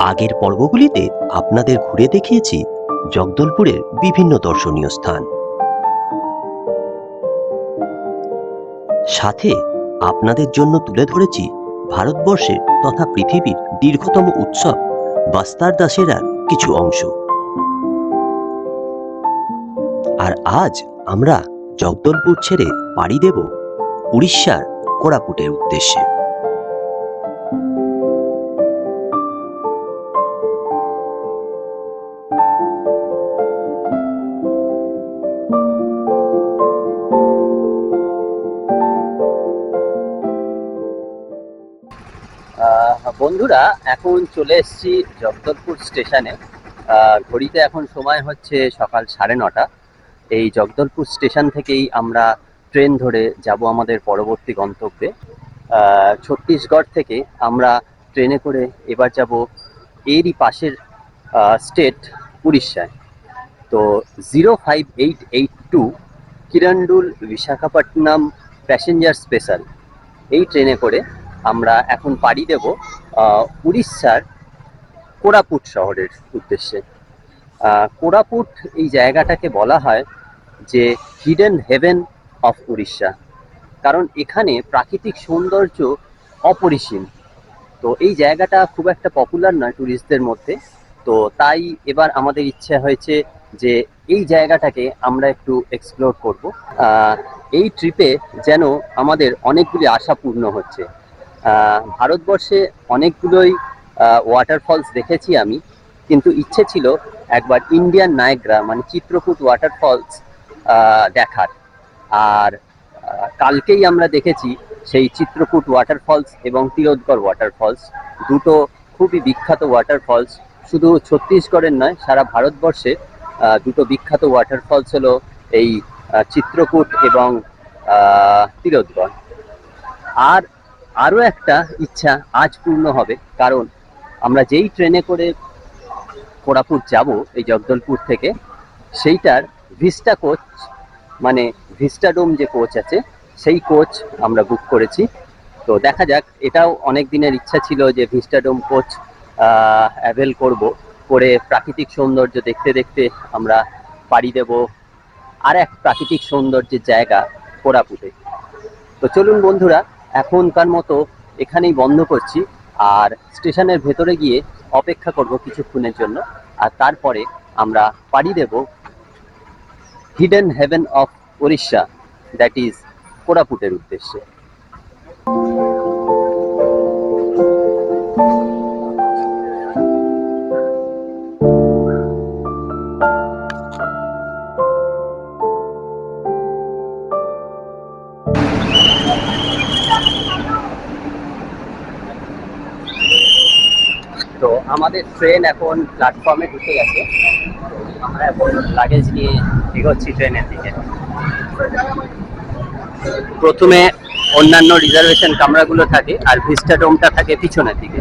আগের পর্বগুলিতে আপনাদের ঘুরে দেখিয়েছি জগদলপুরের বিভিন্ন দর্শনীয় স্থান। সাথে আপনাদের জন্য তুলে ধরেছি ভারতবর্ষের তথা পৃথিবীর দীর্ঘতম উৎসব বাস্তার দাসেরার কিছু অংশ। আর আজ আমরা জগদলপুর ছেড়ে পাড়ি দেব উড়িষ্যার কোরাপুটের উদ্দেশ্যে। বন্ধুরা, এখন চলে এসেছি জগদলপুর স্টেশনে। ঘড়িতে এখন সময় হচ্ছে সকাল সাড়ে নটা। এই জগদলপুর স্টেশন থেকেই আমরা ট্রেন ধরে যাব আমাদের পরবর্তী গন্তব্যে। ছত্তিশগড় থেকে আমরা ট্রেনে করে এবার যাব এরই পাশের স্টেট উড়িষ্যায়। তো zero five eight eight two Kirandul Visakhapatnam passenger special. এই ট্রেনে করে আমরা এখন পাড়ি দেব উড়িষ্যার কোরাপুট শহরের উদ্দেশ্যে। কোরাপুট এই জায়গাটাকে বলা হয় যে হিডেন হেভেন অফ উড়িষ্যা। কারণ এখানে প্রাকৃতিক সৌন্দর্য অপরিসীম। তো এই জায়গাটা খুব একটা পপুলার নয় ট্যুরিস্টদের মধ্যে। তো তাই এবার আমাদের ইচ্ছে হয়েছে যে এই জায়গাটাকে আমরা একটু এক্সপ্লোর করব। এই ট্রিপে যেন আমাদের অনেকগুলি আশা পূর্ণ হচ্ছে। ভারতবর্ষে অনেকগুলোই ওয়াটারফলস দেখেছি আমি। কিন্তু ইচ্ছে ছিল একবার ইন্ডিয়ান নায়গ্রা মানে চিত্রকূট ওয়াটারফলস দেখার। আর কালকেই আমরা দেখেছি সেই চিত্রকূট ওয়াটারফলস এবং তিরোদগড় ওয়াটারফলস দুটো খুবই বিখ্যাত ওয়াটারফলস শুধু ছত্তিশগড়ের নয়, সারা ভারতবর্ষে দুটো বিখ্যাত ওয়াটারফলস হলো এই চিত্রকূট এবং তিরোদগড়। আর আরও একটা ইচ্ছা আজ পূর্ণ হবে, কারণ আমরা যেই ট্রেনে করে কোরাপুর যাব, এই জগদলপুর থেকে, সেইটার ভিস্টা কোচ মানে ভিস্টাডোম যে কোচ আছে, সেই কোচ আমরা বুক করেছি। তো দেখা যাক, এটাও অনেক দিনের ইচ্ছা ছিল যে ভিস্টাডোম কোচ অ্যাভেল করব, করে প্রাকৃতিক সৌন্দর্য দেখতে দেখতে আমরা পাড়ি দেব আর এক প্রাকৃতিক সৌন্দর্যের জায়গা কোরাপুটে। তো চলুন বন্ধুরা এখনকার মতো এখানেই বন্ধ করছি, আর স্টেশনের ভেতরে গিয়ে অপেক্ষা করব কিছুক্ষণের জন্য, আর তারপরে আমরা পাড়ি দেব hidden heaven of Odisha that is কোরাপুটের উদ্দেশ্যে। ট্রেন এখন প্ল্যাটফর্মে ঢুকে গেছে। আমরা এখন লাগেজ নিয়ে এগোচ্ছি ট্রেনের দিকে। প্রথমে অন্যান্য রিজার্ভেশন কামরাগুলো থাকে আর ভিস্টা ডোমটা থাকে পিছনের দিকে।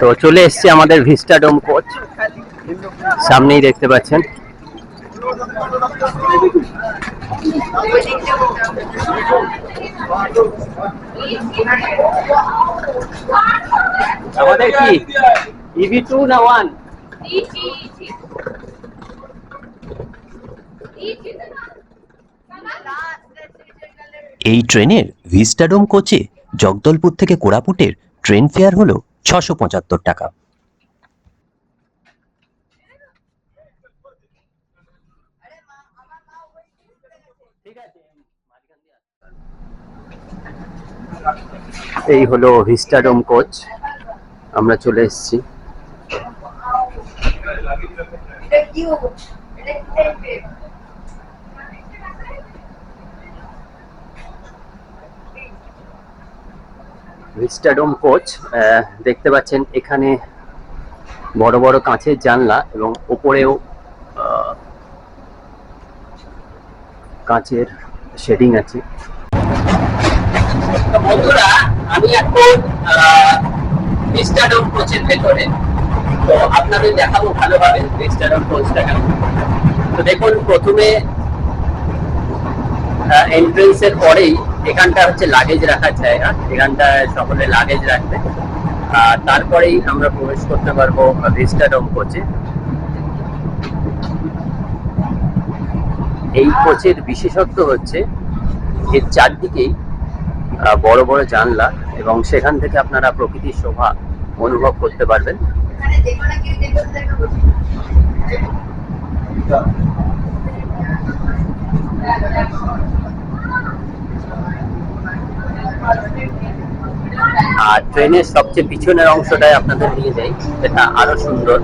তো চলে এসছে আমাদের ভিস্টা ডোম কোচ সামনেই দেখতে পাচ্ছেন। কি? ইভি টু না ওয়ান এই ট্রেনের ভিস্টাডোম কোচে জগদলপুর থেকে কোরাপুটের ট্রেন ফেয়ার হলো ছশো পঁচাত্তর টাকা। এই হলো ভিস্টাডোম কোচ আমরা চলে এসেছি। ভিস্টাডোম কোচ দেখতে পাচ্ছেন এখানে বড় বড় কাঁচের জানলা এবং ওপরেও আহ, কাঁচের শেডিং আছে। বন্ধুরা আমি এখন ভিস্টাডোম কোচের ভেতরে। তো আপনাদের দেখাবো ভালোভাবে ভিস্টাডোম কোচটা কেমন। তো দেখুন, প্রথমে এন্ট্রেন্সের পরেই এখানটা হচ্ছে লাগেজ রাখার জায়গা। এখানটায় সকলে লাগেজ রাখবে। আর তারপরেই আমরা প্রবেশ করতে পারব ভিস্টাডম কোচে এই কোচের বিশেষত্ব হচ্ছে, এর চারদিকেই বড় বড় জানলা এবং সেখান থেকে আপনারা প্রকৃতির শোভা অনুভব করতে পারবেন। আর ট্রেনের সবচেয়ে পিছনের অংশটাই আপনাদের নিয়ে যাই, এটা আরও সুন্দর।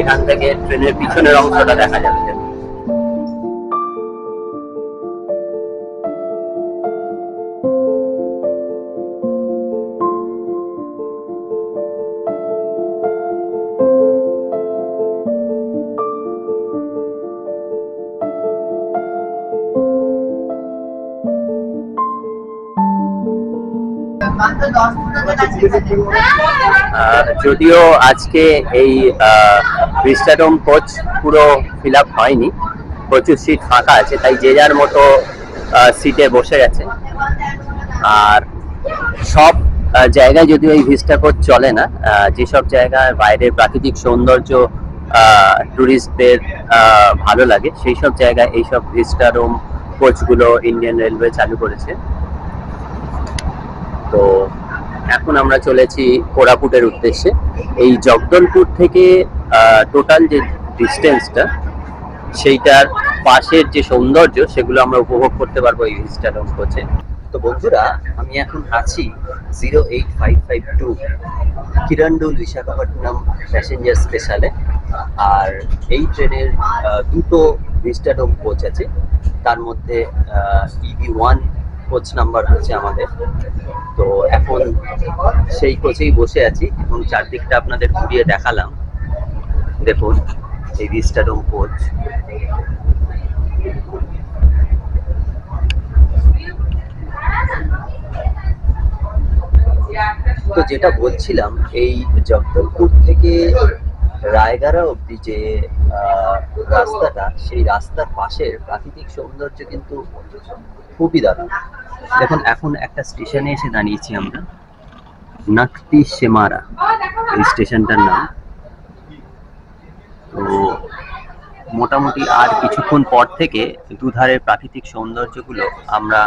এখান থেকে ট্রেনের পিছনের অংশটা দেখা যাচ্ছে যদিও আজকে এই ভিস্টাডোম কোচ পুরো ফিল আপ হয়নি। প্রচুর সিট ফাঁকা আছে, তাই যে যার মতো সিটে বসে গেছে। আর সব জায়গায় যদিও এই ভিস্টা কোচ চলে না যেসব জায়গায় বাইরের প্রাকৃতিক সৌন্দর্য টুরিস্টদের ভালো লাগে সেই সব জায়গায় এইসব ভিস্টাডোম কোচগুলো ইন্ডিয়ান রেলওয়ে চালু করেছে। তো এখন আমরা চলেছি কোরাপুটের উদ্দেশ্যে। এই জগদলপুর থেকে টোটাল যে ডিস্টেন্সটা সেইটার পাশের যে সৌন্দর্য, সেগুলো আমরা উপভোগ করতে পারব এই ভিস্টাডোম কোচে তো বন্ধুরা, আমি এখন আছি zero eight five five two Kirandul Visakhapatnam passenger স্পেশালে আর এই ট্রেনের দুটো ভিস্টাডোম কোচ আছে। তার মধ্যে ইভি ওয়ান কোচ নাম্বার হচ্ছে আমাদের। তো এখন সেই কোচেই বসে আছি এবং চারদিকটা আপনাদের ঘুরিয়ে দেখালাম। দেখুন, এই ভিস্টাডোম কোচ তো যেটা বলছিলাম, এই জগদলপুর থেকে রায়গাড়া অব্দি যে রাস্তাটা, সেই রাস্তার পাশের প্রাকৃতিক সৌন্দর্য কিন্তু খুবই দারুণ। দেখুন, এখন একটা স্টেশনে এসে দাঁড়িয়েছি আমরা। নাকতি সেমারা, এই স্টেশনটার নাম। তো মোটামুটি আর কিছুক্ষণ পর থেকে দুধারের প্রাকৃতিক সৌন্দর্যগুলো আমরা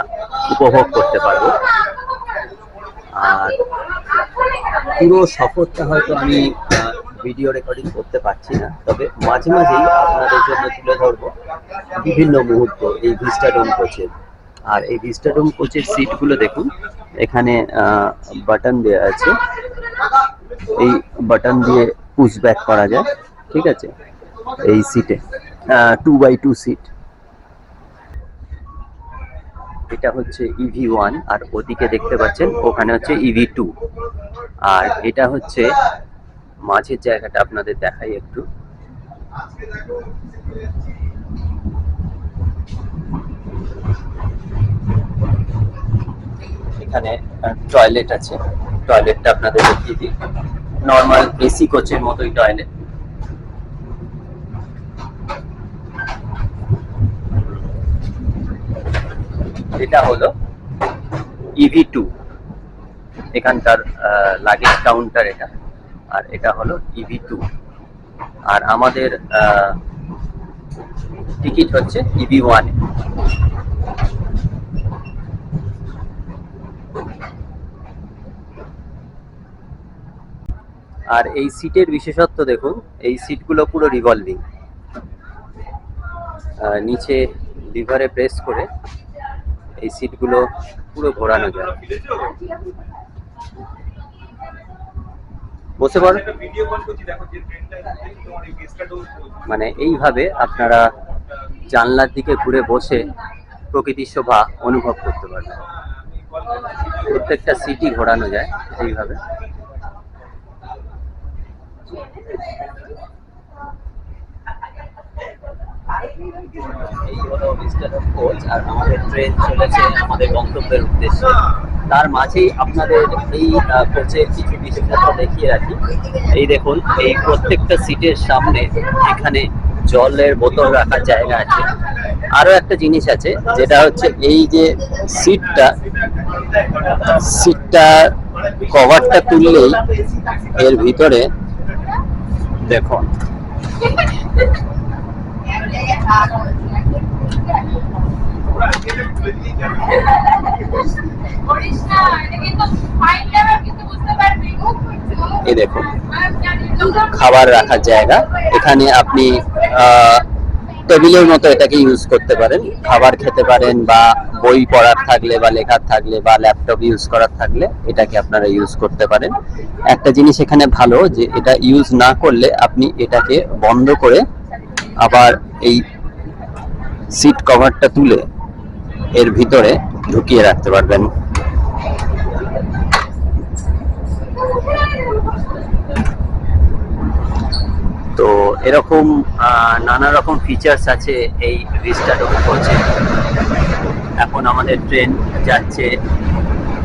উপভোগ করতে পারব। আর পুরো সফরটা হয়তো আমি ভিডিও রেকর্ডিং করতে পারছি না। তবে মাঝে মাঝেই আপনাদের জন্য তুলে ধরবো বিভিন্ন মুহূর্ত এই ভিস্টাডোম কোচের আর এই ভিস্টাডোম কোচের সিটগুলো দেখুন। এখানে বাটন দেওয়া আছে। এই বাটন দিয়ে পুশ ব্যাক করা যায়। ঠিক আছে? এই সিটে টু বাই টু সিট এটা হচ্ছে ইভি ওয়ান আর ওদিকে দেখতে পাচ্ছেন ওখানে হচ্ছে ইভি টু আর এটা হচ্ছে মাঝের জায়গাটা, আপনাদের দেখাই একটু। এখানে টয়লেট আছে। টয়লেটটা আপনাদের দেখিয়ে দিই। নর্মাল এসি কোচের মতোই টয়লেট এটা হলো ইভি টু এখানকার লাগেজ কাউন্টার এটা, আর এটা হলো ইভি টু আর আমাদের টিকিট হচ্ছে ইভি ওয়ানে আর এই সিটের বিশেষত্ব দেখুন, এই সিটগুলো পুরো রিভলভিং নিচে লিভারে প্রেস করে এই সিটগুলো পুরো ঘোরানো যায়। বসে পড়ো। মানে এইভাবে আপনারা জানলার দিকে ঘুরে বসে প্রকৃতির শোভা অনুভব করতে পারবেন। প্রত্যেকটা সিটি ঘোরানো যায় এইভাবে। এই হলো ভিস্টাডোম কোচ আর আমাদের ট্রেন চলেছে আমাদের গন্তব্যের উদ্দেশ্যে। তার মাঝেই আপনাদের এই কোচের কিছু বিশেষত্ব দেখিয়ে রাখি। এই দেখুন, এই প্রত্যেকটা সিটের সামনে এখানে জলের বোতল রাখার জায়গা আছে। আরও একটা জিনিস আছে, যেটা হচ্ছে এই যে সিটটা সিটটা কভারটা তুললেই এর ভিতরে দেখুন এই দেখুন, খাবার রাখার জায়গা। এখানে আপনি টেবিলের মতো এটাকে ইউজ করতে পারেন। খাবার খেতে পারেন বা বই পড়ার থাকলে বা লেখার থাকলে বা ল্যাপটপ ইউজ করার থাকলে এটাকে আপনারা ইউজ করতে পারেন। একটা জিনিস এখানে ভালো যে এটা ইউজ না করলে আপনি এটাকে বন্ধ করে আবার এই সিট কভারটা তুলে এর ভিতরে ঢুকিয়ে রাখতে পারবেন। তো এরকম নানা রকম ফিচার্স আছে এই ভিস্টা কোচে এখন আমাদের ট্রেন যাচ্ছে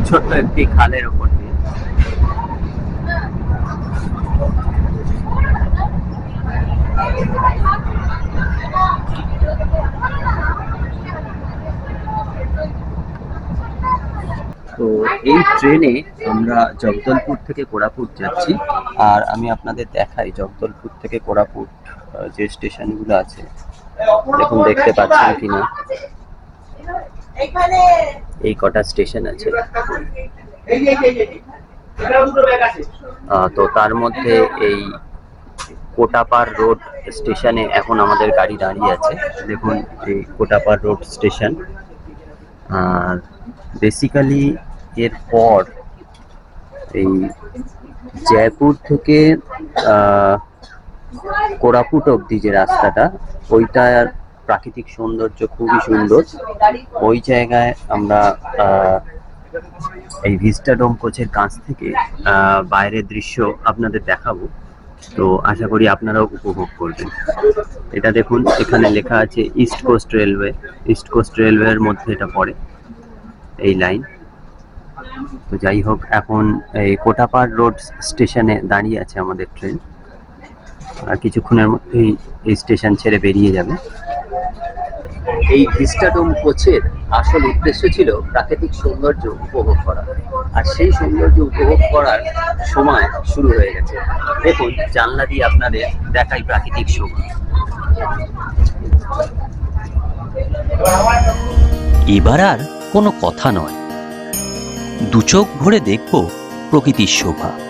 ছোট্ট একটি খালের ওপর দিয়ে। তো এই ট্রেনে আমরা জগদলপুর থেকে কোরাপুট যাচ্ছি। আর আমি আপনাদের দেখাই জগদলপুর থেকে কোরাপুট যে স্টেশনগুলো আছে। দেখুন, দেখতে পাচ্ছেন কিনা? এই কটা স্টেশন আছে। তো তার মধ্যে এই কোটাপার রোড স্টেশনে এখন আমাদের গাড়ি দাঁড়িয়ে আছে। দেখুন, এই কোটাপার রোড স্টেশন। আর বেসিক্যালি এর পর এই জয়পুর থেকে কোরাপুট অব্দি যে রাস্তাটা ওইটার প্রাকৃতিক সৌন্দর্য খুবই সুন্দর। ওই জায়গায় আমরা এই ভিস্টাডোম কোচের কাছ থেকে বাইরের দৃশ্য আপনাদের দেখাবো। তো আশা করি আপনারাও উপভোগ করবেন। এটা দেখুন, এখানে লেখা আছে east coast railway east coast রেলওয়ের মধ্যে এটা পড়ে, এই লাইন। তো যাই হোক, এখন এই কোটাপাড় রোড স্টেশনে দাঁড়িয়ে আছে আমাদের ট্রেন। আর কিছুক্ষণের মধ্যেই এই স্টেশন ছেড়ে বেরিয়ে যাবে। এই ভিস্টাডোম কোচের আসল উদ্দেশ্য ছিল প্রাকৃতিক সৌন্দর্য উপভোগ করা। আর সেই সৌন্দর্য উপভোগ করার সময় শুরু হয়ে গেছে। দেখুন, জানলা দিয়ে আপনাদের দেখাই প্রাকৃতিক শোভা এবার আর কোনো কথা নয়। দু চোখ ভরে দেখব প্রকৃতির শোভা।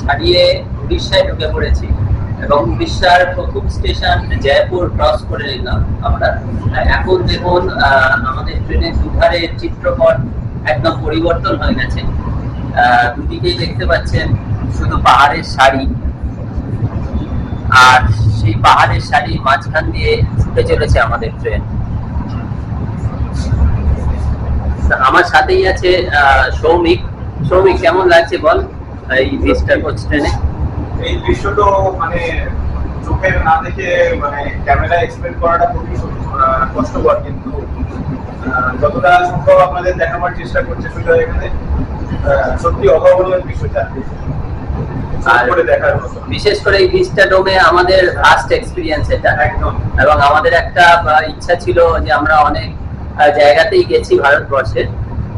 ছাড়িয়ে উড়িষ্যায় ঢুকে পড়েছি। এবং উড়িষ্যার প্রথম স্টেশন জয়পুর ক্রস করে নিলাম আমরা। এখন দেখুন আমাদের ট্রেনের দুধারের চিত্রপট একদম পরিবর্তন হয়ে গেছে। দুদিকেই দেখতে পাচ্ছেন শুধু পাহাড়ের সারি। আর সেই পাহাড়ের সারি মাঝখান দিয়ে ছুটে চলেছে আমাদের ট্রেন। আমার সাথেই আছে সৌমিক। সৌমিক, কেমন লাগছে বল? এই ভিস্টার কোচ ট্রেনে এই দৃশ্য তো মানে চোখের না দেখে মানে ক্যামেরা এক্সপ্লেন করাটা খুবই কষ্টকর কিন্তু। যতটা সম্ভব আপনাদের দেখাবার চেষ্টা করছে সুজয় এখানে। সত্যি অভাবনীয় বিষয়টা আর- বিশেষ করে এই ভিস্টা ডোমে আমাদের ফার্স্ট এক্সপিরিয়েন্স এটা। একদম। এবং আমাদের একটা ইচ্ছা ছিল যে আমরা অনেক জায়গাতেই গেছি ভারতবর্ষে।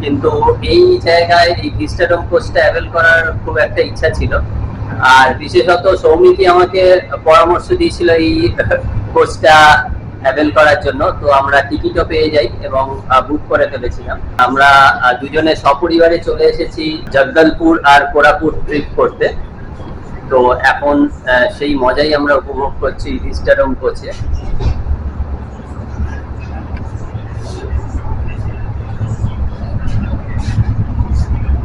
কিন্তু এই জায়গায় এই ভিস্টাডোম কোর্সটা অ্যাভেল করার খুব একটা ইচ্ছা ছিল। আর বিশেষত সৌমিতি আমাকে পরামর্শ দিয়েছিল এই কোর্সটা অ্যাভেল করার জন্য। তো আমরা টিকিটও পেয়ে যাই এবং বুক করে ফেলেছিলাম। আমরা দুজনে সপরিবারে চলে এসেছি জগদলপুর আর কোরাপুর ট্রিপ করতে। তো এখন সেই মজাই আমরা উপভোগ করছি ভিস্টাডোম কোচে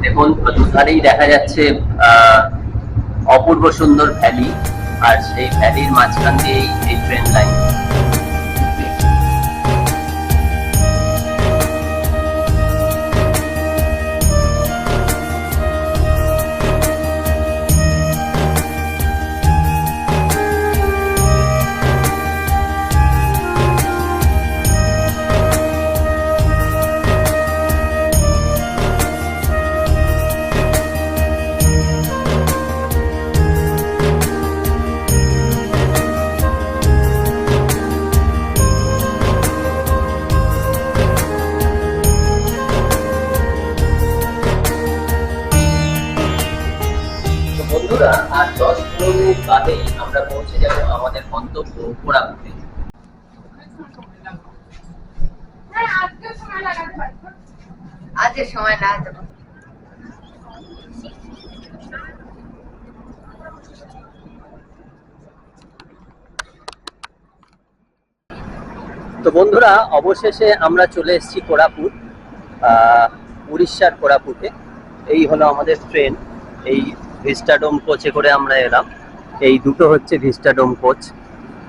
দেখুন, দুধারেই দেখা যাচ্ছে অপূর্ব সুন্দর ভ্যালি, আর সেই ভ্যালির মাঝখান দিয়েই এই ট্রেন লাইন বাদেই আমরা পৌঁছে যাব আমাদের গন্তব্য কোরাপুরে সময় না তো বন্ধুরা অবশেষে আমরা চলে এসেছি কোরাপুট আহ, উড়িষ্যার কোরাপুটে। এই হলো আমাদের ট্রেন এই ভিস্টাডোম কোচে করে আমরা এলাম। এই দুটো হচ্ছে ভিস্টাডোম কোচ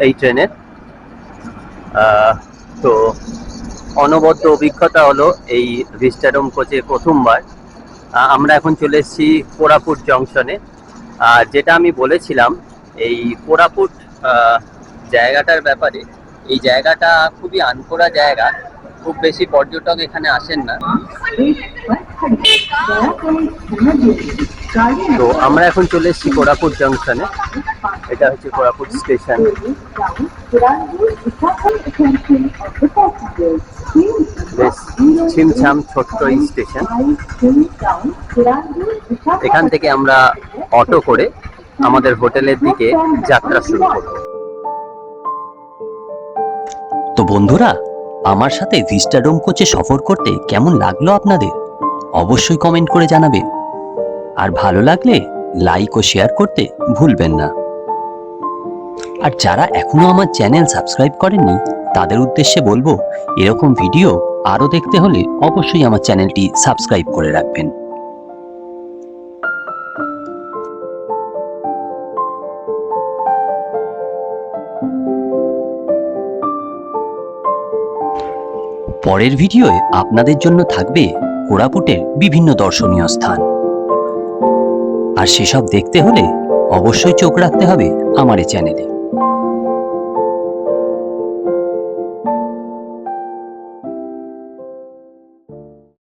এই ট্রেনের। তো অনবদ্য অভিজ্ঞতা হলো এই ভিস্টাডোম কোচে প্রথমবার। আমরা এখন চলে এসেছি কোরাপুট জংশনে। আর যেটা আমি বলেছিলাম, এই কোরাপুট জায়গাটার ব্যাপারে, এই জায়গাটা খুবই আনকোরা জায়গা। খুব বেশি পর্যটক এখানে আসেন না। তো আমরা এখন চলে এসেছি কোরাপুট জংশনে এটা হচ্ছে কোরাপুট স্টেশন বেশ, ছিমছাম ছোট্ট এই স্টেশন এখান থেকে আমরা অটো করে আমাদের হোটেলের দিকে যাত্রা শুরু করব। তো বন্ধুরা, আমার সাথে ভিস্টাডোম কোচে সফর করতে কেমন লাগল আপনাদের? অবশ্যই কমেন্ট করে জানাবেন। আর ভালো লাগলে লাইক ও শেয়ার করতে ভুলবেন না। আর যারা এখনও আমার চ্যানেল সাবস্ক্রাইব করেননি, তাদের উদ্দেশ্যে বলব, এরকম ভিডিও আরও দেখতে হলে অবশ্যই আমার চ্যানেলটি সাবস্ক্রাইব করে রাখবেন। পরের ভিডিওয়ে আপনাদের জন্য থাকবে কোরাপুটের বিভিন্ন দর্শনীয় স্থান। আর সেসব দেখতে হলে অবশ্যই চোখ রাখতে হবে আমার এই চ্যানেলে।